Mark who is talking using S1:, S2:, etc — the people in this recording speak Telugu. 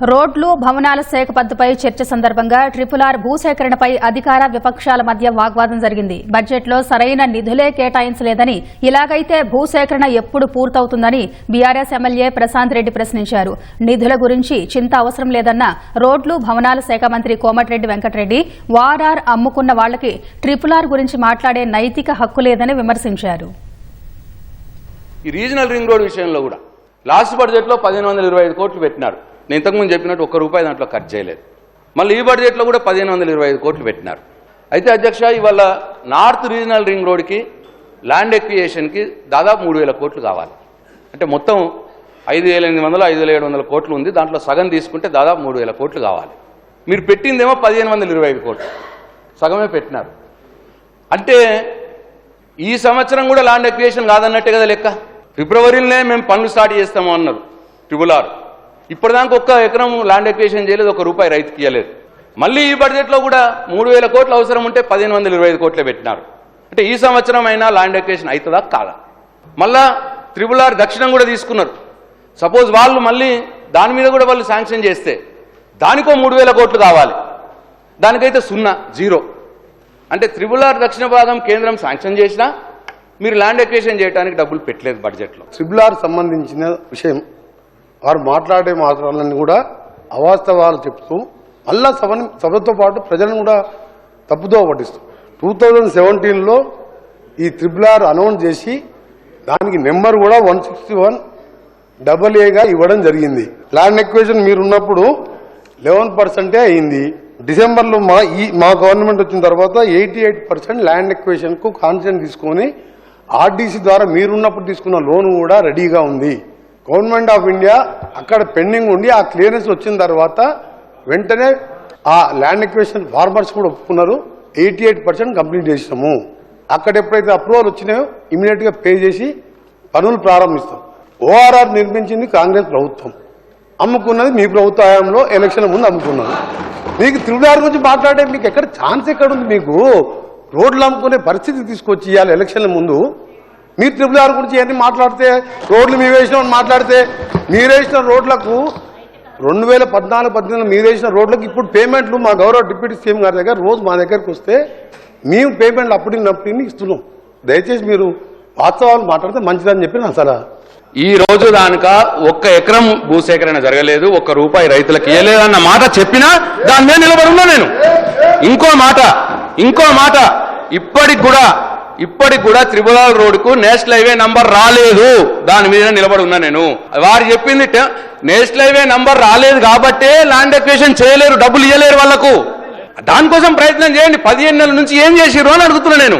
S1: రోడ్లు భవనాల శాఖ పద్దుపై చర్చ సందర్భంగా ట్రిపుల్ ఆర్ భూసేకరణపై అధికార విపక్షాల మధ్య వాగ్వాదం జరిగింది. బడ్జెట్లో సరైన నిధులే కేటాయించలేదని ఇలాగైతే భూసేకరణ ఎప్పుడు పూర్తవుతుందని బీఆర్ఎస్ ఎమ్మెల్యే ప్రశాంత్ రెడ్డి ప్రశ్నించారు. నిధుల గురించి చింత అవసరం లేదన్న రోడ్లు భవనాల శాఖ మంత్రి కోమటిరెడ్డి వెంకటరెడ్డి వారార్ అమ్ముకున్న వాళ్ళకి ట్రిపుల్ ఆర్ గురించి మాట్లాడే నైతిక హక్కు లేదని విమర్శించారు.
S2: ఈ రీజనల్ రింగ్ రోడ్ విషయంలో కూడా లాస్ట్ బడ్జెట్లో పదిహేను వందల ఇరవై ఐదు కోట్లు పెట్టినారు. నేను ఇంతకుముందు చెప్పినట్టు ఒక్క రూపాయి దాంట్లో ఖర్చు చేయలేదు. మళ్ళీ ఈ బడ్జెట్లో కూడా పదిహేను వందల ఇరవై ఐదు కోట్లు పెట్టినారు. అయితే అధ్యక్ష ఇవాళ నార్త్ రీజనల్ రింగ్ రోడ్కి ల్యాండ్ ఎక్వియేషన్కి దాదాపు మూడు వేల కోట్లు కావాలి. అంటే మొత్తం ఐదు వేల ఎనిమిది వందలు ఐదు వేల ఏడు వందల కోట్లు ఉంది. దాంట్లో సగం తీసుకుంటే దాదాపు మూడు వేల కోట్లు కావాలి. మీరు పెట్టిందేమో పదిహేను వందల ఇరవై ఐదు కోట్లు. సగమే పెట్టినారు. అంటే ఈ సంవత్సరం కూడా ల్యాండ్ ఎక్వియేషన్ కాదన్నట్టే కదా లెక్క? ఫిబ్రవరిలోనే మేము పనులు స్టార్ట్ చేస్తాము అన్నారు. ట్రిబుల్ ఆర్ ఇప్పటిదాకా ఒక్క ఎకరం ల్యాండ్ ఎక్వియేషన్ చేయలేదు ఒక రూపాయి రైతుకి ఇవ్వలేదు మళ్ళీ ఈ బడ్జెట్లో కూడా మూడు వేల కోట్లు అవసరం ఉంటే పదిహేను వందల ఇరవై ఐదు కోట్లే పెట్టినారు. అంటే ఈ సంవత్సరం అయినా ల్యాండ్ ఎక్వియేషన్ అవుతుందా కాదా? మళ్ళా త్రిబుల్ ఆర్ దక్షిణం కూడా తీసుకున్నారు. సపోజ్ వాళ్ళు మళ్ళీ దాని మీద కూడా వాళ్ళు శాంక్షన్ చేస్తే దానికో మూడు వేల కోట్లు కావాలి. దానికైతే సున్నా జీరో. అంటే త్రిబుల్ ఆర్ దక్షిణ భాగం కేంద్రం శాంక్షన్ చేసినా మీరు ల్యాండ్ ఎక్వేషన్ చేయడానికి డబ్బులు పెట్టలేదు బడ్జెట్లో
S3: త్రిబుల్ ఆర్ సంబంధించిన విషయం వారు మాట్లాడే మాటలన్నీ కూడా అవాస్తవాలు చెప్తూ మళ్ళా సభని సభతో పాటు ప్రజలను కూడా తప్పుతో పట్టిస్తూ. టూ థౌజండ్ సెవెంటీన్లో ఈ త్రిబుల్ ఆర్ అనౌన్స్ చేసి దానికి నెంబర్ కూడా వన్ సిక్స్టీ వన్ డబల్ ఏగా ఇవ్వడం జరిగింది. ల్యాండ్ ఎక్వేషన్ మీరున్నప్పుడు లెవెన్ పర్సెంటే అయింది. డిసెంబర్లో మా ఈ మా గవర్నమెంట్ వచ్చిన తర్వాత ఎయిటీ ఎయిట్ పర్సెంట్ ల్యాండ్ ఎక్వేషన్కు కాన్సెంట్ తీసుకొని ఆర్డీసీ ద్వారా మీరున్నప్పుడు తీసుకున్న లోన్ కూడా రెడీగా ఉంది. గవర్నమెంట్ ఆఫ్ ఇండియా అక్కడ పెండింగ్ ఉండి ఆ క్లియరెన్స్ వచ్చిన తర్వాత వెంటనే ఆ ల్యాండ్ ఎక్వేషన్ ఫార్మర్స్ కూడా ఒప్పుకున్నారు. ఎయిటీ ఎయిట్ పర్సెంట్ కంప్లీట్ చేసినాము. అక్కడ ఎప్పుడైతే అప్రూవల్ వచ్చినాయో ఇమీడియట్గా పే చేసి పనులు ప్రారంభిస్తాం. ఓఆర్ఆర్ నిర్మించింది కాంగ్రెస్ ప్రభుత్వం. అమ్ముకున్నది మీ ప్రభుత్వ హయాంలో ఎలక్షన్ ముందు అమ్ముకున్నది మీకు త్రిపురార్ గురించి మాట్లాడే మీకు ఎక్కడ ఛాన్స్ ఎక్కడ ఉంది మీకు? రోడ్లు అమ్ముకునే పరిస్థితి తీసుకొచ్చి ఇవాళ ఎలక్షన్ల ముందు మీరు ట్రిపుల్ ఆర్ గురించి ఏంటి మాట్లాడితే రోడ్లు మీ వేసినామని మాట్లాడితే మీరు వేసిన రోడ్లకు రెండు వేల పద్నాలుగు పద్దెనిమిది మీరు వేసిన రోడ్లకు ఇప్పుడు పేమెంట్లు మా గౌరవ డిప్యూటీ సీఎం గారి దగ్గర రోజు మా దగ్గరకు వస్తే మేము పేమెంట్లు అప్పటినప్పుడు ఇస్తున్నాం. దయచేసి మీరు వాస్తవాలు మాట్లాడితే మంచిదని చెప్పి నా సలహా.
S2: ఈ రోజు దానిక ఒక్క ఎకరం భూసేకరణ జరగలేదు ఒక్క రూపాయి రైతులకు ఇవ్వలేదన్న మాట చెప్పినా దాని మీద నిలబడి ఉన్నా నేను. ఇంకో మాట ఇంకో మాట ఇప్పటికి కూడా ఇప్పటికి కూడా త్రిపురాల రోడ్డుకు నేషనల్ హైవే నంబర్ రాలేదు. దాని మీద నిలబడి ఉన్నా నేను. వారు చెప్పింది నేషనల్ హైవే నంబర్ రాలేదు కాబట్టే ల్యాండ్ ఎక్వేషన్ చేయలేరు డబ్బులు ఇవ్వలేరు వాళ్ళకు. దానికోసం ప్రయత్నం చేయండి. పదిహేను నెలల నుంచి ఏం చేసిర్రు అని అడుగుతున్నా నేను.